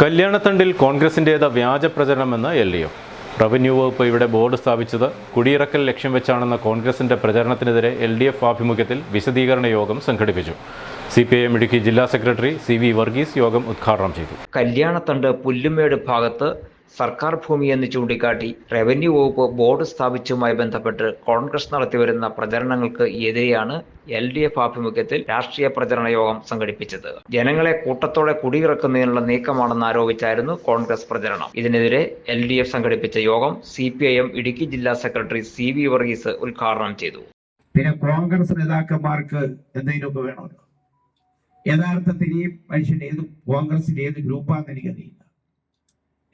കല്യാണത്തണ്ടിൽ കോൺഗ്രസിന്റേത് വ്യാജ പ്രചരണമെന്ന് എൽ ഡി എഫ് റവന്യൂ വകുപ്പ് ഇവിടെ ബോർഡ് സ്ഥാപിച്ചത് കുടിയിറക്കൽ ലക്ഷ്യം വെച്ചാണെന്ന കോൺഗ്രസിന്റെ പ്രചരണത്തിനെതിരെ എൽ ഡി എഫ് ആഭിമുഖ്യത്തിൽ വിശദീകരണ യോഗം സംഘടിപ്പിച്ചു. C P I M Idukki ജില്ലാ സെക്രട്ടറി സി വി വർഗീസ് യോഗം ഉദ്ഘാടനം ചെയ്തു. കല്യാണത്തണ്ട് പുല്ലുമേട് ഭാഗത്ത് സർക്കാർ ഭൂമി എന്ന് ചൂണ്ടിക്കാട്ടി റവന്യൂ വകുപ്പ് ബോർഡ് സ്ഥാപിച്ചതുമായി ബന്ധപ്പെട്ട് കോൺഗ്രസ് നടത്തിവരുന്ന പ്രചരണങ്ങൾക്ക് എതിരെയാണ് എൽ ഡി എഫ് ആഭിമുഖ്യത്തിൽ രാഷ്ട്രീയ പ്രചരണ യോഗം സംഘടിപ്പിച്ചത്. ജനങ്ങളെ കൂട്ടത്തോടെ കുടിയിറക്കുന്നതിനുള്ള നീക്കമാണെന്ന് ആരോപിച്ചായിരുന്നു കോൺഗ്രസ് പ്രചരണം. ഇതിനെതിരെ എൽ ഡി എഫ് സംഘടിപ്പിച്ച യോഗം C P I M Idukki ജില്ലാ സെക്രട്ടറി സി വി വർഗീസ് ഉദ്ഘാടനം ചെയ്തു. പിന്നെ കോൺഗ്രസ് നേതാക്കന്മാർക്ക് എന്തെങ്കിലുമൊക്കെ വേണമല്ലോ യഥാർത്ഥത്തിൽ ഈ മനുഷ്യൻ ഏത് കോൺഗ്രസിന്റെ ഏത് ഗ്രൂപ്പാണെന്ന് എനിക്കറിയില്ല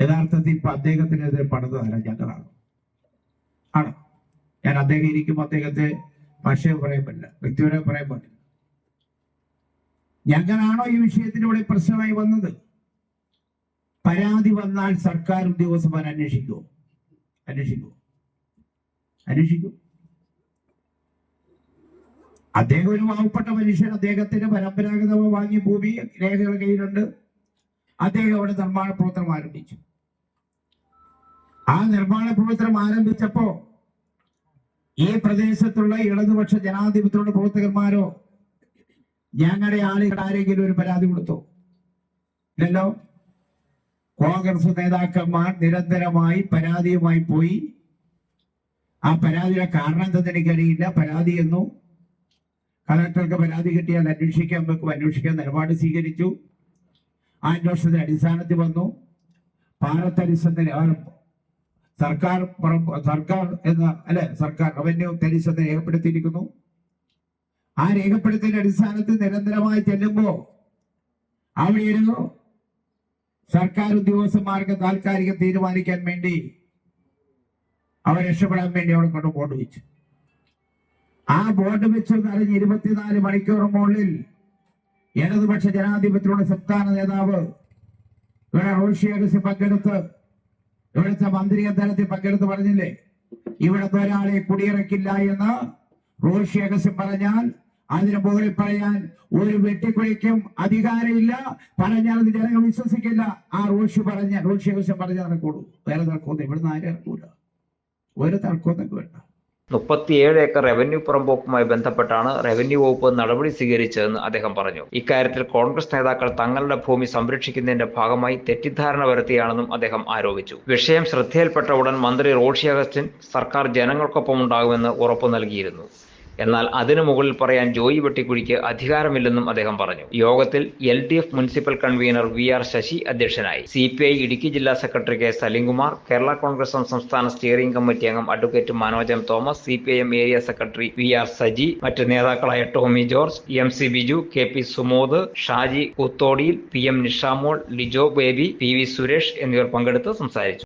യഥാർത്ഥത്തിൽ ഇപ്പൊ അദ്ദേഹത്തിനെതിരെ പണിതല്ല ഞങ്ങളാണ് ആണ്. ഞാൻ അദ്ദേഹം ഇരിക്കുമ്പോൾ അദ്ദേഹത്തെ ഭാഷയെ പറയാൻ പറ്റില്ല വ്യക്തിപരമായി പറയാൻ പറ്റില്ല. ഞങ്ങളാണോ ഈ വിഷയത്തിലൂടെ പ്രശ്നമായി വന്നത്? പരാതി വന്നാൽ സർക്കാർ ഉദ്യോഗസ്ഥന്മാർ അന്വേഷിക്കുമോ അന്വേഷിക്കുമോ അന്വേഷിക്കും. അദ്ദേഹം ഒരു പാവപ്പെട്ട മനുഷ്യൻ അദ്ദേഹത്തിന്റെ പരമ്പരാഗതമായി വാങ്ങിയ ഭൂമി രേഖകൾ കയ്യിലുണ്ട്. അദ്ദേഹം അവിടെ നിർമ്മാണ പ്രവർത്തനം ആരംഭിച്ചു. ആ നിർമ്മാണ പ്രവർത്തനം ആരംഭിച്ചപ്പോ ഈ പ്രദേശത്തുള്ള ഇടതുപക്ഷ ജനാധിപത്യ പ്രവർത്തകന്മാരോ ഞങ്ങളുടെ ആളുകൾ ആരെങ്കിലും ഒരു പരാതി കൊടുത്തു? ഇല്ലല്ലോ? കോൺഗ്രസ് നേതാക്കന്മാർ നിരന്തരമായി പരാതിയുമായി പോയി. ആ പരാതിയുടെ കാരണം എന്തെന്ന് എനിക്കറിയില്ല. പരാതി എന്നു കളക്ടർക്ക് പരാതി കിട്ടിയാൽ അന്വേഷിക്കാൻ വെക്കും അന്വേഷിക്കാൻ നിലപാട് സ്വീകരിച്ചു. ആ അന്വേഷണത്തിന്റെ അടിസ്ഥാനത്തിൽ വന്നു. പാറത്തരിശത്തിന് സർക്കാർ സർക്കാർ എന്ന അല്ലെ സർക്കാർ റവന്യൂ തരിശെന്ന് രേഖപ്പെടുത്തിയിരിക്കുന്നു. ആ രേഖപ്പെടുത്തിന്റെ അടിസ്ഥാനത്തിൽ നിരന്തരമായി ചെല്ലുമ്പോ ഒരു സർക്കാർ ഉദ്യോഗസ്ഥന്മാർക്ക് താൽക്കാലികം തീരുമാനിക്കാൻ വേണ്ടി അവർ രക്ഷപ്പെടാൻ വേണ്ടി അവിടെ കൊണ്ട് ബോർഡ് വെച്ചു. ആ ബോർഡ് വെച്ചെന്ന് അറിഞ്ഞ് ഇരുപത്തിനാല് മണിക്കൂർ മുകളിൽ ഇടതുപക്ഷ ജനാധിപത്യത്തിലുള്ള സംസ്ഥാന നേതാവ് ഇവിടെ റോഷി അഗസ്യ പങ്കെടുത്ത് ഇവിടുത്തെ മന്ത്രിയെ തലത്തിൽ പങ്കെടുത്ത് പറഞ്ഞില്ലേ? ഇവിടുത്തെ ഒരാളെ കുടിയിറക്കില്ല എന്ന് റോഷി അഗസ്യം പറഞ്ഞാൽ അതിന് മുകളിൽ പറയാൻ ഒരു വെട്ടിക്കുഴിക്കും അധികാരമില്ല. പറഞ്ഞാൽ അത് ജനങ്ങൾ വിശ്വസിക്കില്ല. ആ റോഷി പറഞ്ഞ റോഷി അഗസ്യം പറഞ്ഞ നടക്കുള്ളൂ. വേറെ തർക്കമൊന്നും ഇവിടുന്ന് ആരും ഇറക്കൂല ഒരു തർക്കമൊന്നും വേണ്ട. മുപ്പത്തിയേഴ് ഏക്കർ റവന്യൂ പുറമ്പോക്കുമായി ബന്ധപ്പെട്ടാണ് റവന്യൂ വകുപ്പ് നടപടി സ്വീകരിച്ചതെന്ന് അദ്ദേഹം പറഞ്ഞു. ഇക്കാര്യത്തിൽ കോൺഗ്രസ് നേതാക്കൾ തങ്ങളുടെ ഭൂമി സംരക്ഷിക്കുന്നതിന്റെ ഭാഗമായി തെറ്റിദ്ധാരണ വരുത്തിയാണെന്നും അദ്ദേഹം ആരോപിച്ചു. വിഷയം ശ്രദ്ധയിൽപ്പെട്ട ഉടൻ മന്ത്രി റോഷി അഗസ്റ്റിൻ സർക്കാർ ജനങ്ങൾക്കൊപ്പം ഉണ്ടാകുമെന്ന് ഉറപ്പു നൽകിയിരുന്നു. എന്നാൽ അതിനു മുകളിൽ പറയാൻ ജോയി വെട്ടിക്കുഴിക്ക് അധികാരമില്ലെന്നും അദ്ദേഹം പറഞ്ഞു. യോഗത്തിൽ L D F municipal convenor V R Sasi അധ്യക്ഷനായി. സി പി ഐ ഇടുക്കി ജില്ലാ secretary K Salimkumar Kerala Congress സംസ്ഥാന സ്റ്റിയറിംഗ് കമ്മിറ്റി അംഗം advocate Manoj M Thomas C P I M area secretary V R Saji മറ്റ് നേതാക്കളായ Tommy George M C Biju K P Sumod Shaji കുത്തോടിയിൽ P M Nishamol Lijo Baby P V Suresh എന്നിവർ പങ്കെടുത്ത് സംസാരിച്ചു.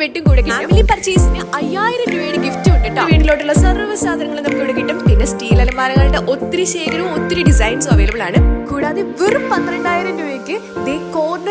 ബെഡും കൂടെ family പർച്ചേസിന് അയ്യായിരം രൂപയുടെ gift ഉണ്ട് കേട്ടോ വീട്ടിലോട്ടുള്ള സർവ സാധനങ്ങളും നമുക്ക് ഇവിടെ കിട്ടും. പിന്നെ സ്റ്റീൽ അലമാരകളുടെ ഒത്തിരി ശേഖരവും ഒത്തിരി ഡിസൈൻസും അവൈലബിൾ ആണ്. കൂടാതെ വെറും പന്ത്രണ്ടായിരം രൂപയ്ക്ക് ദേ കോർണർ